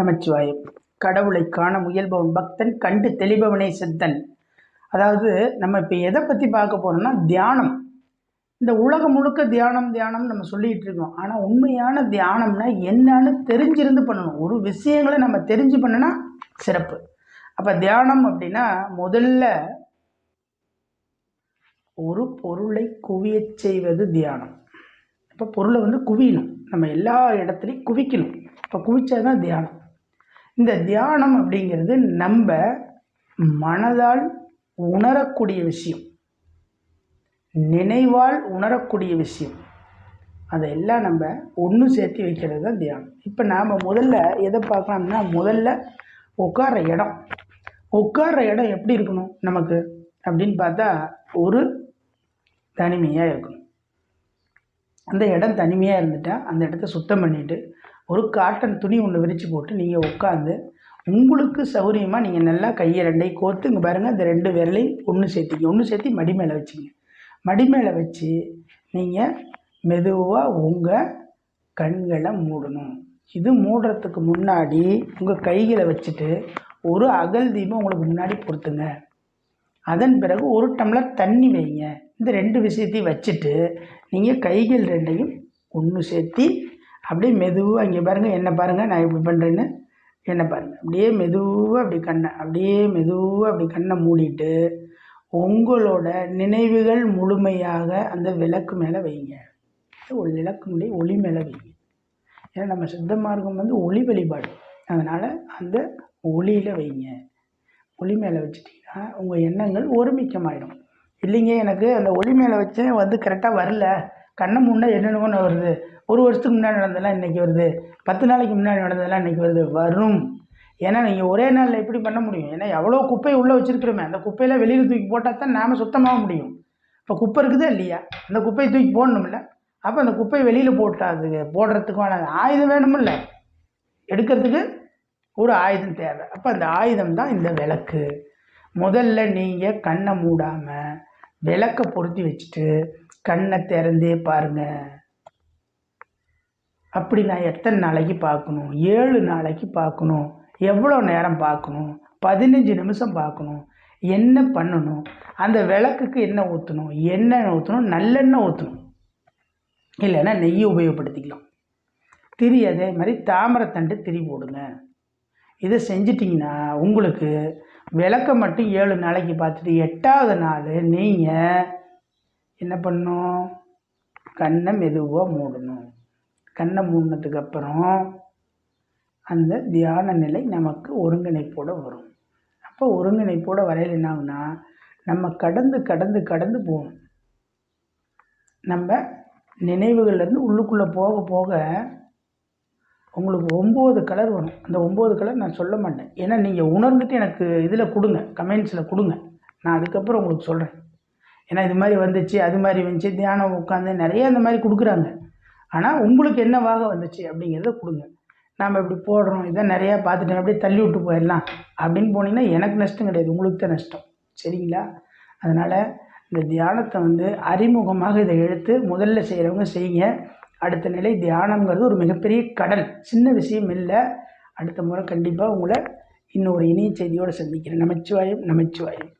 நமச்சிவாயம் கடவுளை காண முயல்பவன் பக்தன் கண்டு தெளிபவனே சித்தன். அதாவது நம்ம இப்போ எதை பற்றி பார்க்க போகிறோம்னா தியானம். இந்த உலகம் முழுக்க தியானம் தியானம் நம்ம சொல்லிகிட்டு இருக்கோம். ஆனால் உண்மையான தியானம்னா என்னன்னு தெரிஞ்சிருந்து பண்ணணும். ஒரு விஷயங்களை நம்ம தெரிஞ்சு பண்ணுனா சிறப்பு. அப்போ தியானம் அப்படின்னா முதல்ல ஒரு பொருளை குவியச் செய்வது தியானம். இப்போ பொருளை வந்து குவியணும். நம்ம எல்லா இடத்துலையும் குவிக்கணும். இப்போ குவிச்சது தான் தியானம். இந்த தியானம் அப்படிங்கிறது நம்ம மனதால் உணரக்கூடிய விஷயம். நினைவால் உணரக்கூடிய விஷயம். அதையெல்லாம் நம்ம ஒன்று சேர்த்து வைக்கிறது தான் தியானம். இப்போ நாம் முதல்ல எதை பார்க்கலாம்னா முதல்ல உட்கார்ற இடம். உட்கார்ற இடம் எப்படி இருக்கணும் நமக்கு? அப்படின்னு பார்த்தா ஒரு தனிமையாக இருக்கணும். அந்த இடம் தனிமையாக இருந்துட்டால் அந்த இடத்த சுத்தம் பண்ணிவிட்டு ஒரு காட்டன் துணி ஒன்று விரித்து போட்டு நீங்கள் உட்காந்து உங்களுக்கு சௌகரியமாக நீங்கள் நல்லா கையை ரெண்டையும் கோர்த்து இங்கே பாருங்கள் இந்த ரெண்டு விரலையும் ஒன்று சேர்த்திங்க ஒன்று சேர்த்தி மடி மேலே வச்சுங்க. மடி மேலே வச்சு நீங்கள் மெதுவாக உங்கள் கண்களை மூடணும். இது மூடுறதுக்கு முன்னாடி உங்கள் கைகளை வச்சுட்டு ஒரு அகல் தீபம் உங்களுக்கு முன்னாடி பொறுத்துங்க அதன் பிறகு ஒரு டம்ளர் தண்ணி வைங்க. இந்த ரெண்டு விஷயத்தையும் வச்சுட்டு நீங்கள் கைகள் ரெண்டையும் ஒன்று சேர்த்தி அப்படியே மெதுவாக இங்கே பாருங்கள் என்ன பாருங்கள் நான் இப்படி பண்ணுறேன்னு என்ன பாருங்கள் அப்படியே மெதுவாக அப்படி கண்ணை அப்படியே மெதுவாக அப்படி கண்ணை மூடிட்டு உங்களோட நினைவுகள் முழுமையாக அந்த விளக்கு மேலே வைங்க. ஒரு விளக்கு முடி ஒளி மேலே வைங்க. ஏன்னா நம்ம சித்த மார்க்கம் வந்து ஒளி வழிபாடு. அதனால் அந்த ஒளியில் வைங்க. ஒளி மேலே வச்சுட்டிங்கன்னா உங்கள் எண்ணங்கள் ஒருமிக்கமாயிடும். இல்லைங்க எனக்கு அந்த ஒளி மேலே வச்சேன் வந்து கரெக்டாக வரல. கண்ணை முன்னே என்னென்னு வருது. ஒரு வருஷத்துக்கு முன்னாடி நடந்ததெல்லாம் இன்றைக்கி வருது. பத்து நாளைக்கு முன்னாடி நடந்ததெல்லாம் இன்றைக்கி வருது. வரும். ஏன்னா நீங்கள் ஒரே நாளில் எப்படி பண்ண முடியும்? ஏன்னா எவ்வளோ குப்பையை உள்ளே வச்சுருக்கிறோமே அந்த குப்பையில் வெளியில் தூக்கி போட்டால் தான் நாம் சுத்தமாக முடியும். இப்போ குப்பை இருக்குதா இல்லையா? அந்த குப்பையை தூக்கி போடணும்ல. அப்போ அந்த குப்பையை வெளியில் போட்டாது போடுறதுக்கான ஆயுதம் வேணுமில்ல எடுக்கிறதுக்கு ஒரு ஆயுதம் தேவை. அப்போ அந்த ஆயுதம் தான் இந்த விளக்கு. முதல்ல நீங்கள் கண்ணை மூடாமல் விளக்கை பொருத்தி வச்சுட்டு கண்ணை திறந்தே பாருங்கள் அப்படி நான் எத்தனை நாளைக்கு பார்க்கணும்? ஏழு நாளைக்கு பார்க்கணும். எவ்வளோ நேரம் பார்க்கணும்? பதினஞ்சு நிமிஷம் பார்க்கணும். என்ன பண்ணணும்? அந்த விளக்குக்கு என்ன ஊற்றணும் எண்ணெய் ஊற்றணும் நல்லெண்ணெய் ஊற்றணும் இல்லைன்னா நெய்யை உபயோகப்படுத்திக்கலாம். திரி அதே மாதிரி தாமரைத்தண்டு திரி போடுங்க. இதை செஞ்சிட்டிங்கன்னா உங்களுக்கு விளக்க மட்டும் ஏழு நாளைக்கு பார்த்துட்டு எட்டாவது நாள் நீங்கள் என்ன பண்ணணும்? கண்ணை மெதுவாக மூடணும். கண்ணை மூடினதுக்கு அப்புறம் அந்த தியான நிலை நமக்கு ஒருங்கிணைப்போடு வரும். அப்போ ஒருங்கிணைப்போடு வரையில் என்ன ஆகுனா நம்ம கடந்து கடந்து கடந்து போகணும். நம்ம நினைவுகள்லேருந்து உள்ளுக்குள்ளே போக போக உங்களுக்கு ஒம்பது கலர் வரும். அந்த ஒம்பது கலர் நான் சொல்ல மாட்டேன். ஏன்னா நீங்கள் உணர்ந்துட்டு எனக்கு இதில் கொடுங்க. கமெண்ட்ஸில் கொடுங்க. நான் அதுக்கப்புறம் உங்களுக்கு சொல்கிறேன் ஏன்னா இது மாதிரி வந்துச்சு அது மாதிரி வந்துச்சு தியானம் உட்காந்து நிறைய இந்த மாதிரி கொடுக்குறாங்க. ஆனால் உங்களுக்கு என்னவாக வந்துச்சு அப்படிங்கிறத கொடுங்க. நாம் இப்படி போடுறோம் இதை நிறையா பார்த்துட்டேன் அப்படியே தள்ளி விட்டு போயிடலாம் அப்படின்னு போனீங்கன்னா எனக்கு நஷ்டம் கிடையாது. உங்களுக்கு தான் நஷ்டம். சரிங்களா? அதனால் இந்த தியானத்தை வந்து அறிமுகமாக இதை எடுத்து முதல்ல செய்கிறவங்க செய்யுங்க. அடுத்த நிலை தியானங்கிறது ஒரு மிகப்பெரிய கடல். சின்ன விஷயம் இல்லை. அடுத்த முறை கண்டிப்பாக உங்களை இன்னொரு இனிய செய்தியோடு சந்திக்கிறேன். நமச்சிவாயம் நமச்சிவாயம்.